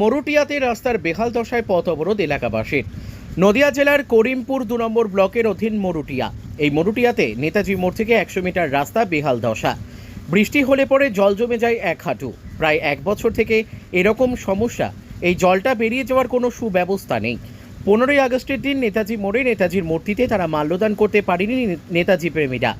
মরুটিয়াতে রাস্তার বেহাল দশায় পথ অবরোধ এলাকাবাসীর নদিয়া জেলার করিমপুর দু নম্বর ব্লকের অধীন মরুটিয়া। এই মরুটিয়াতে নেতাজি মোড় থেকে একশো মিটার রাস্তা বেহাল দশা। বৃষ্টি হলে পরে জল জমে যায় এক হাঁটু। প্রায় এক বছর থেকে এরকম সমস্যা। এই জলটা বেরিয়ে যাওয়ার কোনো সুব্যবস্থা নেই। পনেরোই আগস্টের দিন নেতাজি মোড়ে নেতাজির মূর্তিতে তারা মাল্যদান করতে পারেনি নেতাজি প্রেমীরা।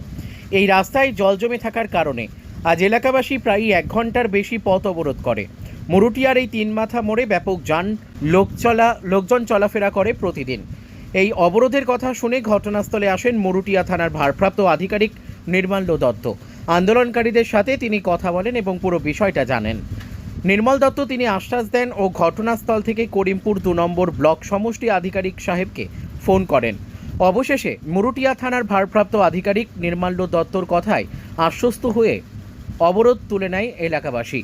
এই রাস্তায় জল জমে থাকার কারণে আজ এলাকাবাসী প্রায় এক ঘণ্টার বেশি পথ অবরোধ করে। মুরুটিয়ার এই তিন মাথা মোড়ে ব্যাপক যান লোক চলা লোকজন চলাফেরা করে প্রতিদিন। এই অবরোধের কথা শুনে ঘটনাস্থলে আসেন মুরুটিয়া থানার ভারপ্রাপ্ত আধিকারিক নির্মাল্য দত্ত। আন্দোলনকারীদের সাথে তিনি কথা বলেন এবং পুরো বিষয়টা জানেন। নির্মল দত্ত, তিনি আশ্বাস দেন ও ঘটনাস্থল থেকে করিমপুর দু নম্বর ব্লক সমষ্টি আধিকারিক সাহেবকে ফোন করেন। অবশেষে মুরুটিয়া থানার ভারপ্রাপ্ত আধিকারিক নির্মাল্য দত্তর কথায় আশ্বস্ত হয়ে অবরোধ তুলে নেয় এলাকাবাসী।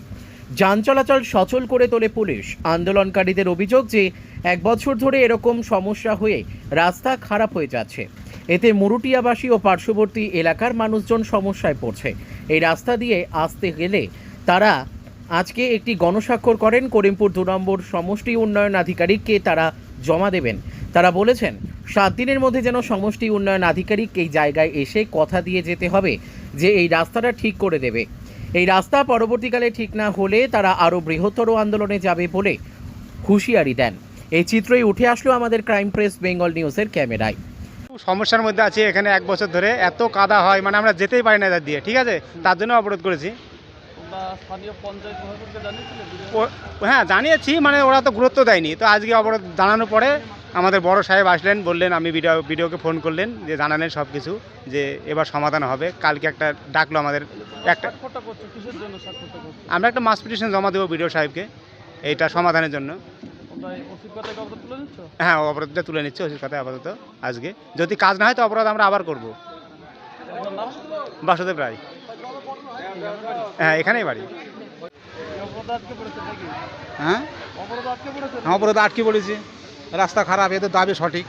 যান চলাচল সচল করে তোলে পুলিশ। আন্দোলনকারীদের অভিযোগ যে, এক বছর ধরে এরকম সমস্যা হয়ে রাস্তা খারাপ হয়ে যাচ্ছে। এতে মুরুটিয়াবাসী ও পার্শ্ববর্তী এলাকার মানুষজন সমস্যায় পড়ছে। এই রাস্তা দিয়ে আসতে গেলে তারা আজকে একটি গণস্বাক্ষর করেন করিমপুর দু নম্বর সমষ্টি উন্নয়ন আধিকারিককে তারা জমা দেবেন। তারা বলেছেন, সাত দিনের মধ্যে যেন সমষ্টি উন্নয়ন আধিকারিক এই জায়গায় এসে কথা দিয়ে যেতে হবে যে, এই রাস্তাটা ঠিক করে দেবে। এই রাস্তা পরবর্তীকালে ঠিক না হলে তারা আরও বৃহত্তর আন্দোলনে যাবে বলে হুঁশিয়ারি দেন। এই চিত্রই উঠে আসলো আমাদের ক্রাইম প্রেস বেঙ্গল নিউজের ক্যামেরায়। সমস্যার মধ্যে আছি এখানে এক বছর ধরে। এত কাদা হয় মানে আমরা যেতেই পারি না এদের দিয়ে ঠিক আছে? তার জন্য অবরোধ করেছি। হ্যাঁ জানিয়েছি মানে ওরা তো গুরুত্ব দেয়নি। তো আজকে অবরোধ জানানোর পরে আমাদের বড় সাহেব আসলেন বললেন আমি ভিডিও ভিডিওকে ফোন করলেন যে জানালেন সব কিছু যে এবার সমাধান হবে। কালকে একটা ডাকলো আমাদের একটা আমরা একটা মাস পিটিশন জমা দেবো ভিডিও সাহেবকে এইটা সমাধানের জন্য। হ্যাঁ অবরোধটা তুলে নিচ্ছে ওষুধ কথা আপাতত আজকে। যদি কাজ না হয় তো অপরাধ আমরা আবার করব। বাসুদেব রায়। হ্যাঁ এখানেই বাড়ি। হ্যাঁ? অপরাধ আটকে পড়েছে অপরাধ আটকে পড়েছি। রাস্তা খারাপ, এদের দাবি সঠিক।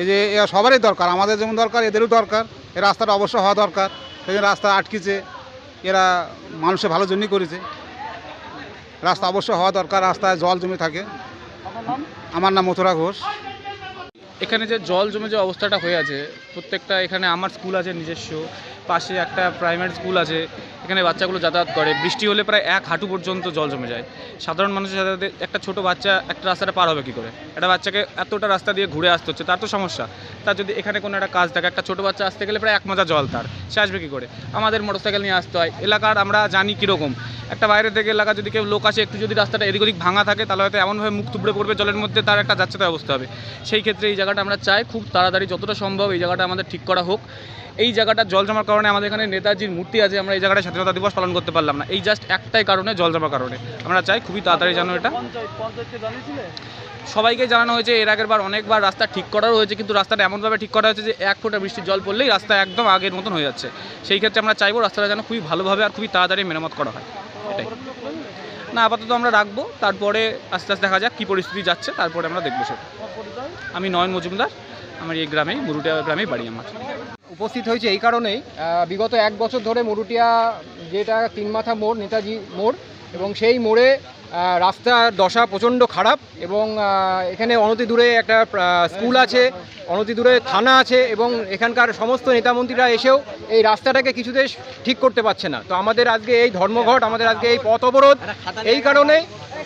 এই যে এ সবারই দরকার, আমাদের যেমন দরকার, এদেরও দরকার, এই রাস্তাটা অবশ্য হওয়া দরকার সেই জন্য রাস্তা আটকেছে, এরা মানুষের ভালো জন্যই করেছে। রাস্তা অবশ্য হওয়া দরকার, রাস্তায় জল জমে থাকে। আমার নাম মথুরা ঘোষ। এখানে যে জল জমে যে অবস্থাটা হয়ে আছে, প্রত্যেকটা এখানে আমার স্কুল আছে নিজস্ব, পাশে একটা প্রাইমারি স্কুল আছে। এখানে বাচ্চাগুলো যাতায়াত করে। বৃষ্টি হলে প্রায় এক হাঁটু পর্যন্ত জল জমে যায়। সাধারণ মানুষের সাথে একটা ছোট বাচ্চা একটা রাস্তাটা পার হবে কী করে? একটা বাচ্চাকে এতটা রাস্তা দিয়ে ঘুরে আসতে হচ্ছে, তার তো সমস্যা। তার যদি এখানে কোনো একটা কাজ থাকে একটা ছোটো বাচ্চা আসতে গেলে প্রায় এক মাজা জল তার সে আসবে কী করে? আমাদের মোটরসাইকেল নিয়ে আসতে হয়। এলাকার আমরা জানি কীরকম। একটা বাইরে থেকে এলাকা যদি কেউ লোক আসে একটু যদি রাস্তাটা এদিক ওদিক ভাঙা থাকে তাহলে হয়তো এমনভাবে মুখ তুবড়ে পড়বে জলের মধ্যে তার একটা যাচ্ছে তার অবস্থা হবে। সেই ক্ষেত্রে এই জায়গাটা আমরা চাই খুব তাড়াতাড়ি যতটা সম্ভব এই জায়গাটা আমাদের ঠিক করা হোক। এই জায়গাটা জল জমার কারণে আমাদের এখানে নেতাজির মূর্তি আছে আমরা এই জায়গাটা স্বাধীনতা দিবস পালন করতে পারলাম না। এই জাস্ট একটাই কারণে জল জমার কারণে। আমরা চাই খুবই তাড়াতাড়ি যেন এটা সবাইকে জানানো হয়েছে এর আগের বার অনেকবার রাস্তা ঠিক করাও হয়েছে কিন্তু রাস্তাটা এমনভাবে ঠিক করা হয়েছে যে এক ফোঁটা বৃষ্টির জল পড়লেই রাস্তা একদম আগের মতন হয়ে যাচ্ছে। সেই ক্ষেত্রে আমরা চাইব রাস্তাটা যেন খুবই ভালোভাবে আর খুবই তাড়াতাড়ি মেরামত করা হয়। এটাই। না, আপাতত আমরা রাখব। তারপরে আস্তে আস্তে দেখা যাক কী পরিস্থিতি যাচ্ছে। তারপরে আমরা দেখব সেটা। আমি নয়ন মজুমদার। আমার এই গ্রামেই, মুরুটিয়া গ্রামেই বাড়ি আমার। উপস্থিত হয়েছে এই কারণেই বিগত এক বছর ধরে মরুটিয়া যেটা তিনমাথা মোড়, নেতাজি মোড়, এবং সেই মোড়ে রাস্তার দশা প্রচণ্ড খারাপ এবং এখানে অনতি দূরে একটা স্কুল আছে, অনতি দূরে থানা আছে এবং এখানকার সমস্ত নেতামন্ত্রীরা এসেও এই রাস্তাটাকে কিছুতে ঠিক করতে পারছে না। তো আমাদের আজকে এই ধর্মঘট, আমাদের আজকে এই পথ অবরোধ, এই কারণেই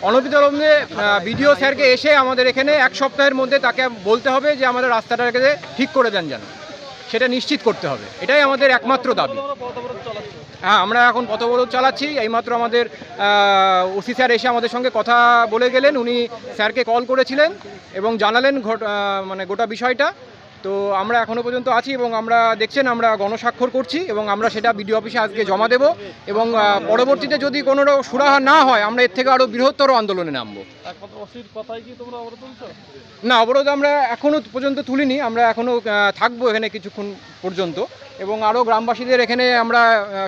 অনবিলম্বে বিডিও স্যারকে এসে আমাদের এখানে এক সপ্তাহের মধ্যে তাকে বলতে হবে যে আমাদের রাস্তাটাকে ঠিক করে দেন যেন। সেটা নিশ্চিত করতে হবে। এটাই আমাদের একমাত্র দাবি। হ্যাঁ আমরা এখন পথ অবরোধ চালাচ্ছি। এইমাত্র আমাদের ওসি স্যার এসে আমাদের সঙ্গে কথা বলে গেলেন। উনি স্যারকে কল করেছিলেন এবং জানালেন মানে গোটা বিষয়টা। তো আমরা এখনও পর্যন্ত আছি এবং আমরা দেখছেন আমরা গণস্বাক্ষর করছি এবং আমরা সেটা বিডিও অফিসে আজকে জমা দেব এবং পরবর্তীতে যদি কোনো সুরাহা না হয় আমরা এর থেকে আরও বৃহত্তর আন্দোলনে নামবো। না অবরোধ আমরা এখনও পর্যন্ত তুলিনি আমরা এখনও থাকব এখানে কিছুক্ষণ পর্যন্ত এবং আরও গ্রামবাসীদের এখানে আমরা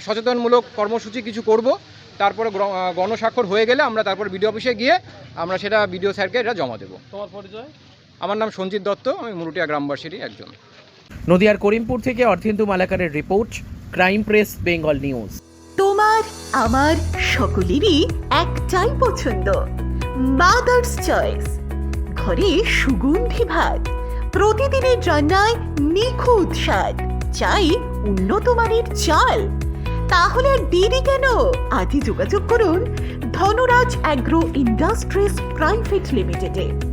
সচেতনমূলক কর্মসূচি কিছু করব। তারপরে গণস্বাক্ষর হয়ে গেলে আমরা তারপর বিডিও অফিসে গিয়ে আমরা সেটা বিডিও স্যারকে এটা জমা দেবো। তোমার পরিচয়? আমার নাম সঞ্জিত দত্ত আমি মুরুটিয়া গ্রামবাসীরই একজন। নদিয়ার করিমপুর থেকে অর্থেন্দু মালাকারের report crime press Bengal news. তোমার আমার সকলেরই একটাই পছন্দ মাদার্স চয়েস ঘরে সুগন্ধি ভাত প্রতিদিনের রান্নায় নিখুঁত স্বাদ চাই উন্নত মানের চাল। তাহলে আর দেরি কেন? আজই যোগাযোগ করুন ধনরাজ অ্যাগ্রো ইন্ডাস্ট্রিজ প্রাইভেট লিমিটেডে।